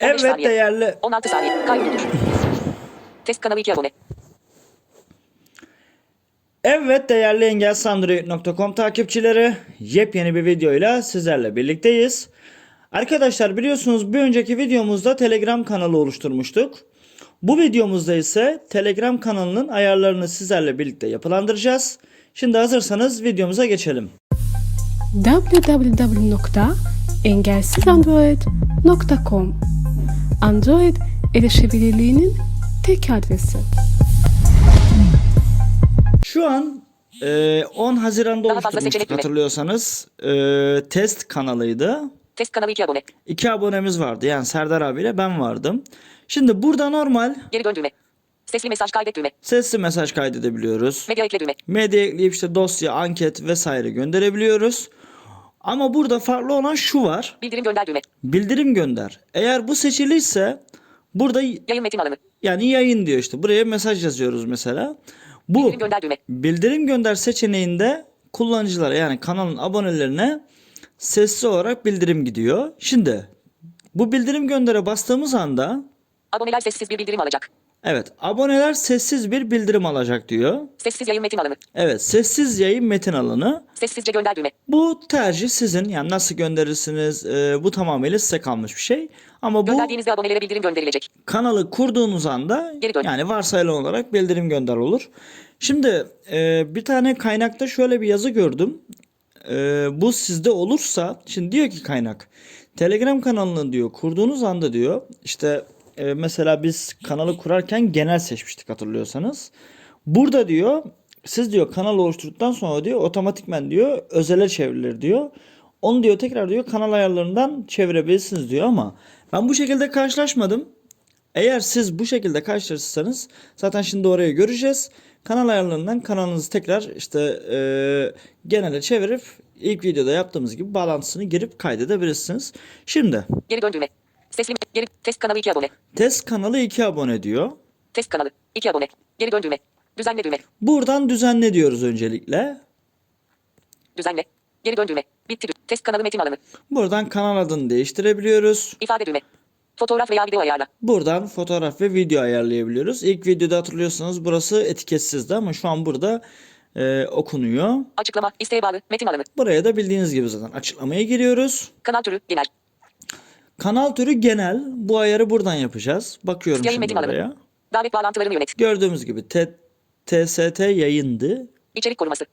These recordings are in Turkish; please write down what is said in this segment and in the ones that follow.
Evet saniye. değerli 16 saniye. Kaybolur. Test kanalı 2 abone. Evet değerli engelsandroid.com takipçileri yepyeni bir videoyla sizlerle birlikteyiz. Arkadaşlar biliyorsunuz bir önceki videomuzda Telegram kanalı oluşturmuştuk. Bu videomuzda ise Telegram kanalının ayarlarını sizlerle birlikte yapılandıracağız. Şimdi hazırsanız videomuza geçelim. www.engelsizandroid.com Android erişebilirliğinin tek adresi. Şu an e, 10 Haziran'da Daha fazla oluşturmuştuk seçenek mi? hatırlıyorsanız. E, test kanalıydı. Test kanalı 2 abone. İki abonemiz vardı yani Serdar abiyle ben vardım. Şimdi burada normal Geri dön düğme. Sesli mesaj kaydet düğme. sesli mesaj kaydedebiliyoruz. Medya ekle düğme. Medya ekleyip işte dosya, anket vesaire gönderebiliyoruz. Ama burada farklı olan şu var. Bildirim gönder düğme. Bildirim gönder. Eğer bu seçiliyse burada Yayın metin alanı. yani yayın diyor işte. Buraya mesaj yazıyoruz mesela. Bu Bildirim gönder düğme. bildirim gönder seçeneğinde kullanıcılara yani kanalın abonelerine sesli olarak bildirim gidiyor. Şimdi bu bildirim göndere bastığımız anda Aboneler sessiz bir bildirim alacak. Evet aboneler sessiz bir bildirim alacak diyor. Sessiz yayın metin alanı. Evet sessiz yayın metin alanı. Sessizce gönder düğme. Bu tercih sizin yani nasıl gönderirsiniz e, bu tamamıyla size kalmış bir şey. Ama bu Gönderdiğinizde abonelere bildirim gönderilecek. kanalı kurduğunuz anda Geri dön. yani varsayılan olarak bildirim gönder olur. Şimdi e, bir tane kaynakta şöyle bir yazı gördüm. E, bu sizde olursa şimdi diyor ki kaynak Telegram kanalını diyor kurduğunuz anda diyor işte e, mesela biz kanalı kurarken genel seçmiştik hatırlıyorsanız. Burada diyor siz diyor kanal oluşturduktan sonra diyor otomatikmen diyor özele çevrilir diyor. Onu diyor tekrar diyor kanal ayarlarından çevirebilirsiniz diyor ama ben bu şekilde karşılaşmadım. Eğer siz bu şekilde karşılaşırsanız zaten şimdi oraya göreceğiz. Kanal ayarlarından kanalınızı tekrar işte e, genele çevirip ilk videoda yaptığımız gibi bağlantısını girip kaydedebilirsiniz. Şimdi Geri dön düğme. Sesli geri test kanalı 2 abone. test kanalı 2 abone diyor. Test kanalı 2 abone. Geri dön düğme. Düzenle düğme. Buradan düzenle diyoruz öncelikle. Düzenle. Geri dön düğme. Bitti. Test kanalı metin alanı. Buradan kanal adını değiştirebiliyoruz. İfade düğme. Fotoğraf veya video ayarla. Buradan fotoğraf ve video ayarlayabiliyoruz. İlk videoda hatırlıyorsanız burası etiketsizdi ama şu an burada e, okunuyor. Açıklama. isteğe bağlı. Metin alanı. Buraya da bildiğiniz gibi zaten açıklamaya giriyoruz. Kanal türü. Genel. Kanal türü genel. Bu ayarı buradan yapacağız. Bakıyorum Yayın şimdi metin buraya. Davet bağlantılarını yönet. Gördüğümüz gibi T- TST yayındı. İçerik koruması.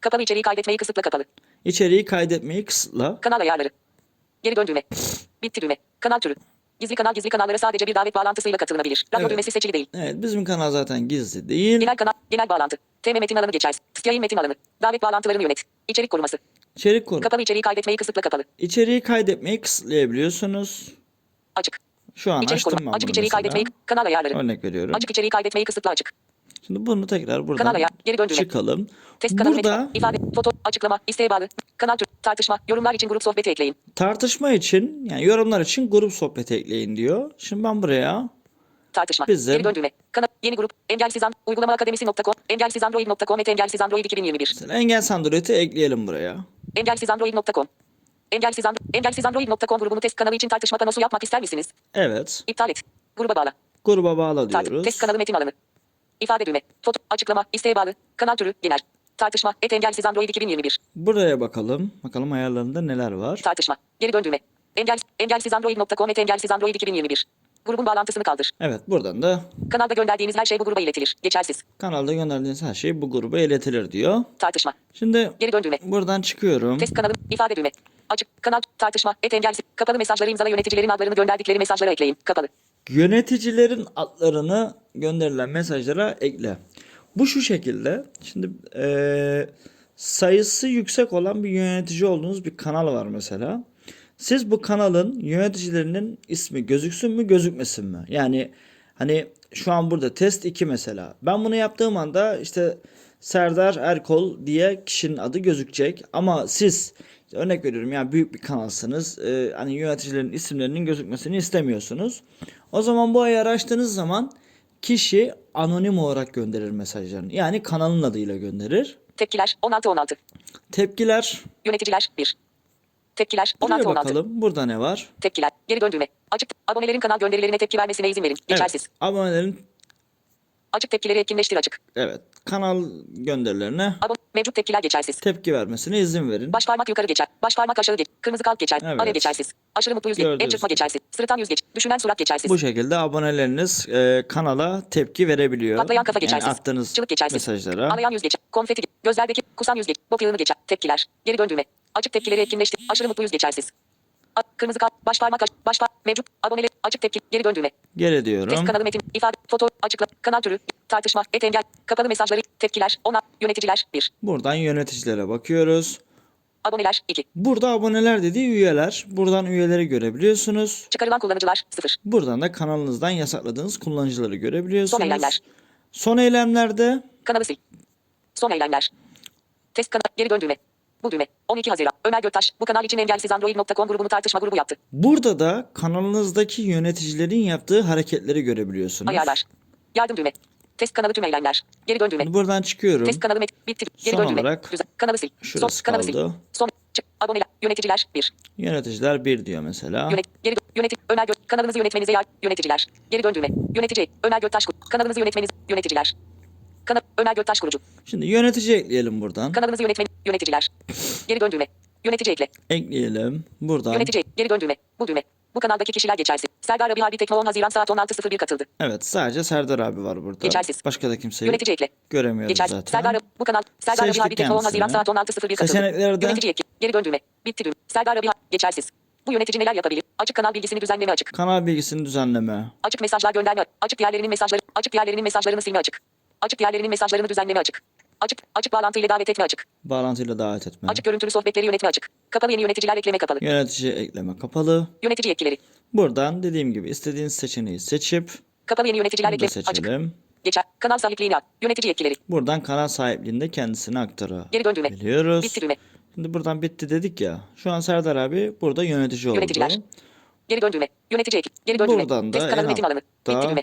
Kapalı içeriği kaydetmeyi kısıtla kapalı. İçeriği kaydetmeyi kısıtla. Kanal ayarları. Geri dön düğme. Bitti düğme. Kanal türü. Gizli kanal gizli kanallara sadece bir davet bağlantısıyla katılınabilir. Radyo Evet. düğmesi seçili değil. Evet bizim kanal zaten gizli değil. Genel kanal, genel bağlantı. TM metin alanı geçersiz. Yayın metin alanı. Davet bağlantılarını yönet. İçerik koruması. İçerik konu. Kapalı içeriği kaydetmeyi kısıtla kapalı. İçeriği kaydetmeyi kısıtlayabiliyorsunuz. Açık. Şu an İçerik açtım koruma. ben Açık bunu içeriği mesela. kaydetmeyi kanal ayarları. Örnek veriyorum. Açık içeriği kaydetmeyi kısıtla açık. Şimdi bunu tekrar buradan Kanal ayar. Geri dön düğme. çıkalım. Test kanalı Burada metin. ifade, foto, açıklama, isteğe bağlı. Kanal tür, tartışma, yorumlar için grup sohbeti ekleyin. tartışma için yani yorumlar için grup sohbeti ekleyin diyor. Şimdi ben buraya Tartışma. Bizim- Geri dön düğme. Kanal, yeni grup, engelsiz an, uygulama akademisi.com, engelsizandroid.com et engelsiz android 2021. mesela engel sandaleti ekleyelim buraya. Engelsizandroid.com. Engelsiz, and- engelsizandroid.com grubunu test kanalı için tartışma panosu yapmak ister misiniz? Evet. İptal et. Gruba bağla. Gruba bağla diyoruz. test kanalı metin alanı. İfade düğme. Foto, açıklama, isteğe bağlı. Kanal türü, genel. Tartışma, et engelsiz android 2021. Buraya bakalım. Bakalım ayarlarında neler var. Tartışma. Geri dön düğme. Engel, engelsizandroid.com et engelsizandroid 2021. Grubun bağlantısını kaldır. Evet buradan da Kanalda gönderdiğiniz her şey bu gruba iletilir. Geçersiz. kanalda gönderdiğiniz her şey bu gruba iletilir diyor. Tartışma. Şimdi Geri dön düğme. buradan çıkıyorum. Test kanalı, ifade düğme. Açık, kanal, tartışma, et engelsiz. Kapalı mesajları imzala yöneticilerin adlarını gönderdikleri mesajlara ekleyin. Kapalı. Yöneticilerin adlarını gönderilen mesajlara ekle. Bu şu şekilde. Şimdi eee, sayısı yüksek olan bir yönetici olduğunuz bir kanal var mesela. Siz bu kanalın yöneticilerinin ismi gözüksün mü gözükmesin mi? Yani hani şu an burada test 2 mesela. Ben bunu yaptığım anda işte Serdar Erkol diye kişinin adı gözükecek. Ama siz örnek veriyorum ya büyük bir kanalsınız. Ee, hani yöneticilerin isimlerinin gözükmesini istemiyorsunuz. O zaman bu ayarı açtığınız zaman kişi anonim olarak gönderir mesajlarını. Yani kanalın adıyla gönderir. Tepkiler, 16-16. Tepkiler Yöneticiler, 1. Tepkiler. Buraya 16 16. bakalım. Burada ne var? Tepkiler. Geri dön düğme. Açık. Abonelerin kanal gönderilerine tepki vermesine izin verin. Geçersiz. Evet. Abonelerin Açık tepkileri etkinleştir açık. evet kanal gönderilerine Abone mevcut tepkiler geçersiz. tepki vermesine izin verin. Baş parmak yukarı geçer. Baş parmak aşağı geç. Kırmızı kalp geçer. Evet. Araya geçersiz. Aşırı mutlu yüz geç. Gördüğünüz El çırpma geçersiz. Sırıtan yüz geç. Düşünen surat geçersiz. Bu şekilde aboneleriniz e, kanala tepki verebiliyor. Patlayan kafa Yani geçersiz. attığınız Çığlık geçersiz. mesajlara. Ağlayan yüz geçer. Konfeti Gözlerdeki kusan yüz geç. Bok yağını geçer. Tepkiler. Geri dön düğme. Açık tepkileri etkinleştir. Aşırı mutlu yüz geçersiz. A- Kırmızı kalp. Baş parmak aş- baş par- mevcut. Aboneler. Açık tepki. Geri dön düğme. Geri diyorum. Test kanalı metin. ifade. Foto. Açıkla. Kanal türü. Tartışma. Et engel. Kapalı mesajları. Tepkiler. Ona. Yöneticiler. 1. Buradan yöneticilere bakıyoruz. Aboneler. 2. Burada aboneler dediği üyeler. Buradan üyeleri görebiliyorsunuz. Çıkarılan kullanıcılar. 0. Buradan da kanalınızdan yasakladığınız kullanıcıları görebiliyorsunuz. Son eylemler. Son eylemlerde Kanalı sil. Son eylemler. Test kanal. Geri dön düğme. Bu düğme. 12 Haziran. Ömer Göktaş. Bu kanal için engelsiz Android.com grubunu tartışma grubu yaptı. burada da kanalınızdaki yöneticilerin yaptığı hareketleri görebiliyorsunuz. Ayarlar. Yardım düğme. Test kanalı tüm eylemler. Geri dön düğme. Şimdi buradan çıkıyorum. Test kanalı. Bitti. Geri Son dön düğme. olarak Düzen. Kanalı sil. şurası Son. Kanalı sil. kaldı. Son. Çık. Aboneler. Yöneticiler. 1. Yöneticiler 1 diyor mesela. Yönet. Geri dön. Yönetim. Ömer Gök. Kanalınızı yönetmenize yar. Yöneticiler. Geri dön düğme. Yönetici. Ömer Göktaş. Kanalınızı yönetmeniz. Yöneticiler. Kanal. Ömer Göktaş kurucu. Şimdi yönetici ekleyelim buradan. Kanalınızı yönetmeni. Yöneticiler. Geri dön düğme. Yönetici ekle. Ekleyelim. Buradan. Yönetici. Geri dön düğme. Bu düğme. Bu kanaldaki kişiler geçersiz. Serdar Abi Harbi Tekno 10 Haziran saat 16.01 katıldı. Evet sadece Serdar abi var burada. Geçersiz. Başka da kimseyi Yönetici ekle. göremiyoruz Geçer. zaten. Serdar Abi- bu kanal Serdar Abi Harbi Tekno 10 Haziran saat 16.01 katıldı. Seçeneklerde- Yönetici ekle. Geri dön düğme. Bitti düğme. Serdar Abi geçersiz. Bu yönetici neler yapabilir? Açık kanal bilgisini düzenleme açık. Kanal bilgisini düzenleme. Açık mesajlar gönderme. Açık diğerlerinin mesajları. Açık diğerlerinin mesajlarını silme açık. Açık diğerlerinin mesajlarını düzenleme açık. Açık açık bağlantı ile davet etme açık. Bağlantıyla davet etme. Açık görüntülü sohbetleri yönetme açık. Kapalı yeni yöneticiler ekleme kapalı. Yönetici ekleme kapalı. Yönetici yetkileri. Buradan dediğim gibi istediğiniz seçeneği seçip Kapalı yeni yöneticiler ekleme açık. Geçer. Kanal sahipliğini al. Yönetici yetkileri. Buradan kanal sahipliğinde kendisine aktarabiliyoruz. Geri dön düğme. Bitti düğme. Şimdi buradan bitti dedik ya. Şu an Serdar abi burada yönetici oldu. Yöneticiler. Geri dön düğme. Yönetici ekip. Geri dön düğme. Buradan da Test kanalı metin alanı. Bitti düğme.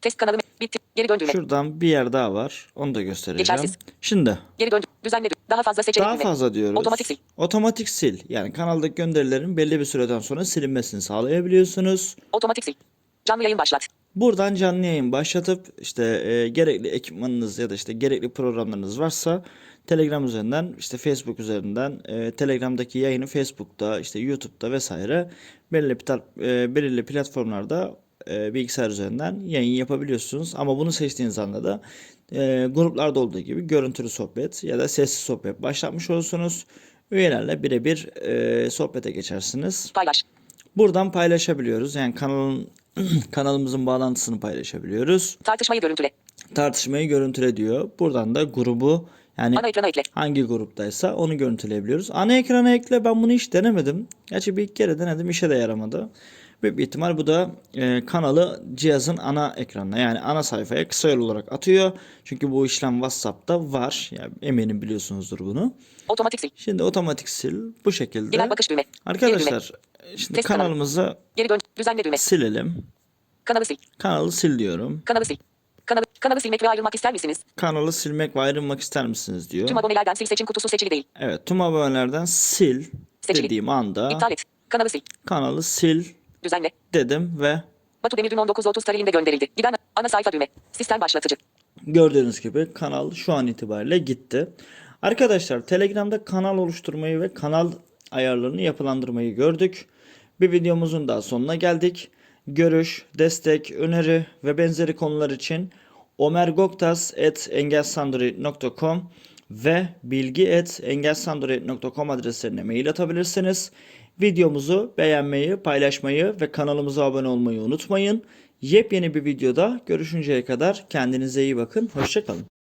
Test kanalı bitti. Geri dön düğme. Şuradan bir yer daha var. Onu da göstereceğim. Geçersiz. Şimdi Geri dön. Düzenle. Daha fazla seçenek daha fazla diyoruz. Otomatik sil. Otomatik sil. Yani kanaldaki gönderilerin belli bir süreden sonra silinmesini sağlayabiliyorsunuz. Otomatik sil. Canlı yayın başlat. Buradan canlı yayın başlatıp işte e, gerekli ekipmanınız ya da işte gerekli programlarınız varsa Telegram üzerinden işte Facebook üzerinden e, Telegram'daki yayını Facebook'ta işte YouTube'da vesaire belirli, e, belirli platformlarda e, bilgisayar üzerinden yayın yapabiliyorsunuz. Ama bunu seçtiğiniz anda da e, gruplarda olduğu gibi görüntülü sohbet ya da sessiz sohbet başlatmış olursunuz. Üyelerle birebir e, sohbete geçersiniz. Paylaş. Buradan paylaşabiliyoruz. Yani kanalın kanalımızın bağlantısını paylaşabiliyoruz. Tartışmayı görüntüle. Tartışmayı görüntüle diyor. Buradan da grubu yani Ana ekrana ekle. hangi gruptaysa onu görüntüleyebiliyoruz. Ana ekrana ekle ben bunu hiç denemedim. Gerçi bir iki kere denedim işe de yaramadı. Büyük bir ihtimal bu da e, kanalı cihazın ana ekranına yani ana sayfaya kısa yol olarak atıyor. Çünkü bu işlem WhatsApp'ta var. Yani eminim biliyorsunuzdur bunu. Otomatik sil. Şimdi otomatik sil bu şekilde. Genel bakış düğme. Geri düğme. Arkadaşlar şimdi Test kanalı. kanalımızı Geri dön. Düzenle düğme. silelim. Kanalı sil. Kanalı sil diyorum. Kanalı sil. Kanalı, kanalı silmek ve ayrılmak ister misiniz? Kanalı silmek ve ayrılmak ister misiniz diyor. Tüm abonelerden sil seçim kutusu seçili değil. Evet tüm abonelerden sil Seçili. dediğim anda İptal et. Kanalı sil. kanalı sil Düzenle. dedim ve Batu Demir dün 19.30 tarihinde gönderildi. Giden ana sayfa düğme. Sistem başlatıcı. gördüğünüz gibi kanal şu an itibariyle gitti. Arkadaşlar Telegram'da kanal oluşturmayı ve kanal ayarlarını yapılandırmayı gördük. Bir videomuzun daha sonuna geldik. Görüş, destek, öneri ve benzeri konular için omergoktas.engelsandroid.com ve bilgi.engelsandroid.com adreslerine mail atabilirsiniz. Videomuzu beğenmeyi, paylaşmayı ve kanalımıza abone olmayı unutmayın. Yepyeni bir videoda görüşünceye kadar kendinize iyi bakın. Hoşçakalın.